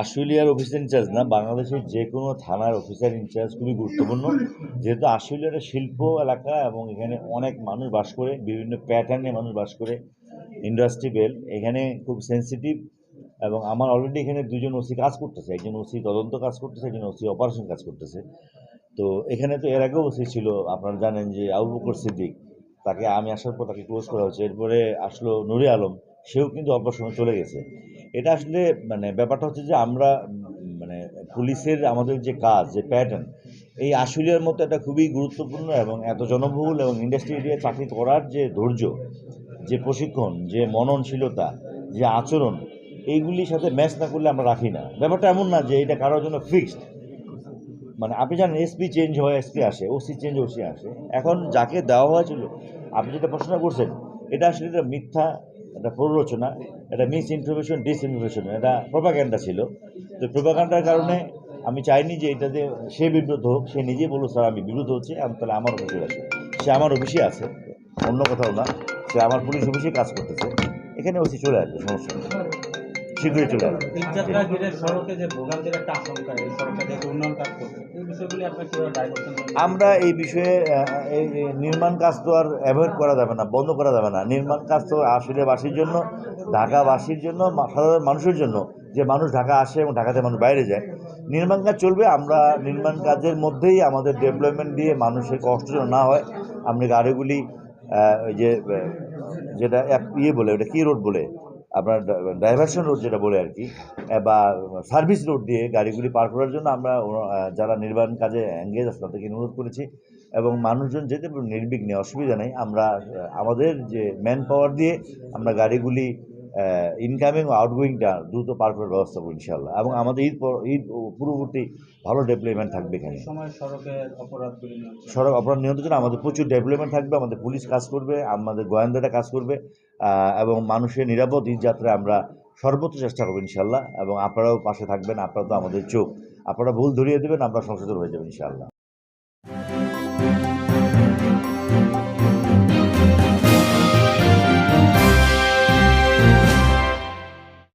আশুলিয়ার officer in charge না, বাংলাদেশের যে কোনো থানার অফিসার ইনচার্জ খুবই গুরুত্বপূর্ণ। যেহেতু আশুলিয়া একটা শিল্প এলাকা এবং এখানে অনেক মানুষ বাস করে, বিভিন্ন প্যাটার্নে মানুষ বাস করে ইন্ডাস্ট্রি বেল্ট এখানে খুব সেন্সিটিভ এবং আমার অলরেডি এখানে দুজন ওসি কাজ করতেছে, একজন ওসি তদন্ত কাজ করতেছে, একজন ওসি অপারেশন কাজ করতেছে। তো এখানে তো এর আগেও ওসি ছিল, আপনারা জানেন যে আবু বকর সিদ্দিক, তাকে আমি আসার পর তাকে ক্লোজ করা হচ্ছে এরপরে আসলো নুরে আলম, সেও কিন্তু অল্প সময় চলে গেছে। এটা আসলে মানে ব্যাপারটা হচ্ছে যে আমরা মানে পুলিশের আমাদের যে কাজ, যে প্যাটার্ন এই আশুলিয়ার মতো একটা খুবই গুরুত্বপূর্ণ এবং এত জনবহুল এবং ইন্ডাস্ট্রি এরিয়া চাকরি করার যে ধৈর্য, যে প্রশিক্ষণ, যে মননশীলতা, যে আচরণ, এইগুলির সাথে ম্যাচ না করলে আমরা রাখি না। ব্যাপারটা এমন না যে এটা কারোর জন্য ফিক্সড মানে আপনি জানেন এসপি চেঞ্জ হয় এসপি আসে ওসি চেঞ্জ ওসি আসে। এখন যাকে দেওয়া হয়েছিল, আপনি যেটা প্রশ্ন করছেন, এটা আসলে এটা মিথ্যা এটা প্ররোচনা এটা মিস ইনফরমেশন ডিস ইনফরমেশন এটা প্রোপাগ্যান্ডা ছিল। তো প্রোপাগ্যান্ডার কারণে আমি চাইনি যে এটাতে সে বিব্রত হোক, সে নিজেই বলল স্যার, আমি বিব্রত হচ্ছি, আমি তাহলে আমার অফিসে আসে। সে আমার অফিসে আছে, অন্য কোথাও না। সে আমার পুলিশ অফিসে কাজ করতেছে। এখানে ওসি চলে আসবে, সমস্যা নেই। শীঘ্রই চলে আসবে আমরা এই বিষয়ে নির্মাণ কাজ তো আর অ্যাভয়েড করা যাবে না বন্ধ করা যাবে না। নির্মাণ কাজ তো আশুলিয়াবাসীর জন্য ঢাকাবাসীর জন্য সাধারণ মানুষের জন্য যে মানুষ ঢাকা আসে এবং ঢাকাতে মানুষ বাইরে যায়। নির্মাণ কাজ চলবে আমরা নির্মাণ কাজের মধ্যেই আমাদের ডেভেলপমেন্ট দিয়ে মানুষের কষ্ট যেন না হয় আমরা গাড়িগুলি ওই যে যেটা ইয়ে বলে ওটা কী রোড বলে? আপনার ডাইভারশন রোড যেটা বলে আর কি বা সার্ভিস রোড দিয়ে গাড়িগুলি পার করার জন্য আমরা যারা নির্মাণ কাজে এঙ্গেজ আছে তাদেরকে অনুরোধ করেছি এবং মানুষজন যেতে নির্বিঘ্নে, অসুবিধা নেই, আমরা আমাদের যে ম্যান পাওয়ার দিয়ে আমরা গাড়িগুলি ইনকামিং ও আউটগোয়িংটা দ্রুত পার করার ব্যবস্থা করব ইনশাল্লাহ এবং আমাদের ঈদ ঈদ পূর্ববর্তী ভালো ডেভেলপমেন্ট থাকবে এখানে। সড়ক অপরাধ নিয়ন্ত্রণের জন্য আমাদের প্রচুর ডেভেলপমেন্ট থাকবে আমাদের পুলিশ কাজ করবে আমাদের গোয়েন্দাটা কাজ করবে এবং মানুষের নিরাপদ ঈদ যাত্রায় আমরা সর্বোচ্চ চেষ্টা করব ইনশাল্লাহ এবং আপনারাও পাশে থাকবেন আপনারা তো আমাদের চোখ। আপনারা ভুল ধরিয়ে দেবেন আমরা সংশোধন হয়ে যাবেন ইনশাল্লাহ